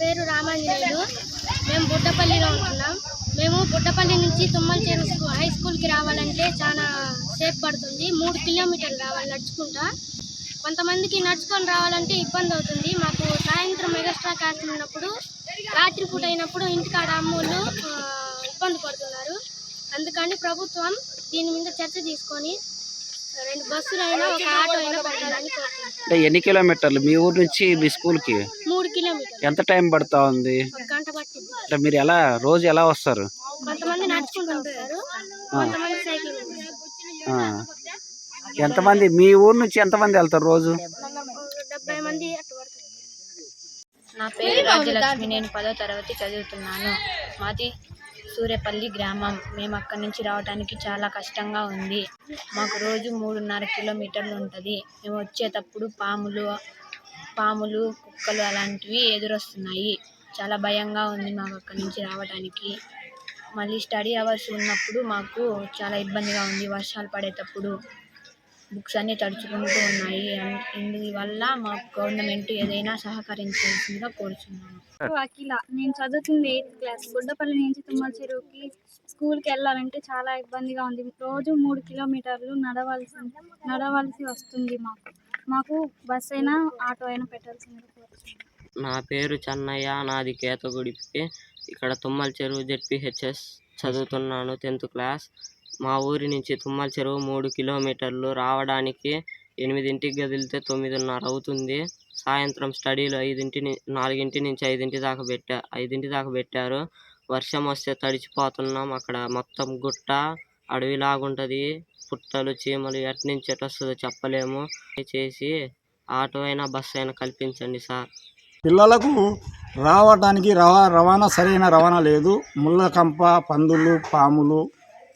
పేరు రామాంజనేయుడు మేము బుట్టపల్లిలో ఉంటున్నాం. మేము బుట్టపల్లి నుంచి తుమ్మలచేరు హై స్కూల్కి రావాలంటే చాలా సేపు పడుతుంది. మూడు కిలోమీటర్లు రావాలి నడుచుకుంటా. కొంతమందికి నడుచుకొని రావాలంటే ఇబ్బంది అవుతుంది. మాకు సాయంత్రం మెగాస్ట్రా క్యాస్ట్ ఉన్నప్పుడు రాత్రిపూట అయినప్పుడు ఇంటికాడ అమ్మోళ్ళు ఇబ్బంది పడుతున్నారు. అందుకని ప్రభుత్వం దీని మీద చర్చ తీసుకొని రెండు బస్సులైనా ఒక ఆటో అయినా పెట్టాలని ఎన్ని కిలోమీటర్లు? మీ ఊరు నుంచి మీ స్కూల్కి? ఎంత టైం పడుతా ఉంది? ఒక గంట పట్టింది అంటే మీరు ఎలా రోజు ఎలా వస్తారు. ఎంతమంది మీ ఊరు నుంచి ఎంతమంది వెళ్తారు రోజు? నా పేరు రాజ్యలక్ష్మి నేను పదో తరగతి చదువుతున్నాను. మాది సూర్యపల్లి గ్రామం. మేము అక్కడి నుంచి రావడానికి చాలా కష్టంగా ఉంది. మాకు రోజు మూడున్నర కిలోమీటర్లు ఉంటుంది. మేము వచ్చేటప్పుడు పాములు పాములు కుక్కలు అలాంటివి ఎదురొస్తున్నాయి. చాలా భయంగా ఉంది మాకు అక్కడి నుంచి రావడానికి. మళ్ళీ స్టడీ అవర్స్ ఉన్నప్పుడు మాకు చాలా ఇబ్బందిగా ఉంది వర్షాలు పడేటప్పుడు. బుక్స్ అన్నీ తడుచుకుంటూ ఉన్నాయి. ఇందువల్ల మాకు గవర్నమెంట్ ఏదైనా సహకరించాల్సిందిగా కోరుచున్నాను అఖిల నేను చదువుతుంది ఎయిత్ క్లాస్. గుడ్డపల్లి నుంచి తుమ్మల చెరువుకి స్కూల్కి వెళ్ళాలంటే చాలా ఇబ్బందిగా ఉంది. రోజు మూడు కిలోమీటర్లు నడవలసి నడవలసి వస్తుంది మాకు. మాకు బస్ అయినా ఆటో అయినా పెట్టాల్సిందిగా కోరుతున్నాను నా పేరు చెన్నయ్య నాది కేతగుడిపి. ఇక్కడ తుమ్మల చెరువు జెడ్పిహెచ్ఎస్ చదువుతున్నాను టెన్త్ క్లాస్. మా ఊరి నుంచి తుమ్మల చెరువు మూడు కిలోమీటర్లు. రావడానికి ఎనిమిదింటికి కదిలితే తొమ్మిదిన్నర అవుతుంది. సాయంత్రం స్టడీలు ఐదింటి నాలుగింటి నుంచి ఐదింటి దాకా పెట్టా ఐదింటి దాకా పెట్టారు. వర్షం వస్తే తడిచిపోతున్నాం. అక్కడ మొత్తం గుట్ట అడవిలాగుంటుంది. పుట్టలు చీమలు ఎట్నుంచి ఎటు వస్తుందో చెప్పలేము. చేసి ఆటో అయినా బస్సు అయినా కల్పించండి సార్. పిల్లలకు రావడానికి రవా రవాణా సరైన రవాణా లేదు. ముళ్ళ కంప పందులు పాములు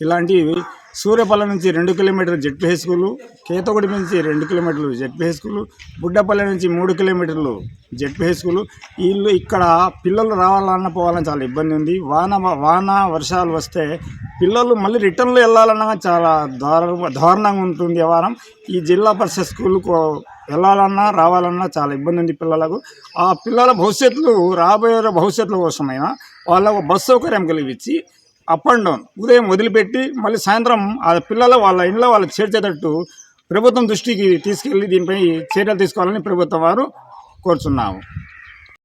ఇలాంటివి సూర్యపల్లి నుంచి రెండు కిలోమీటర్లు జెడ్పీ హై స్కూలు కేతగుడి నుంచి రెండు కిలోమీటర్లు జెడ్పీ హై స్కూలు బుడ్డపల్లి నుంచి మూడు కిలోమీటర్లు జెడ్పీ హై స్కూలు వీళ్ళు ఇక్కడ పిల్లలు రావాలన్నా పోవాలని చాలా ఇబ్బంది ఉంది. వాన వాన వర్షాలు వస్తే పిల్లలు మళ్ళీ రిటర్న్లో వెళ్ళాలన్నా చాలా దారుణ దారుణంగా ఉంటుంది వ్యవహారం ఈ జిల్లా పరిషత్ స్కూల్కు వెళ్ళాలన్నా రావాలన్నా చాలా ఇబ్బంది ఉంది పిల్లలకు. ఆ పిల్లల భవిష్యత్తులో రాబోయే భవిష్యత్తుల కోసమైనా వాళ్ళకు బస్ సౌకర్యం కలిగించి అప్ అండ్ డౌన్ ఉదయం వదిలిపెట్టి మళ్ళీ సాయంత్రం ఆ పిల్లల వాళ్ళ ఇంట్లో వాళ్ళకి చేర్చేటట్టు ప్రభుత్వం దృష్టికి తీసుకెళ్ళి దీనిపై చర్యలు తీసుకోవాలని ప్రభుత్వం వారు కోరుచున్నాము.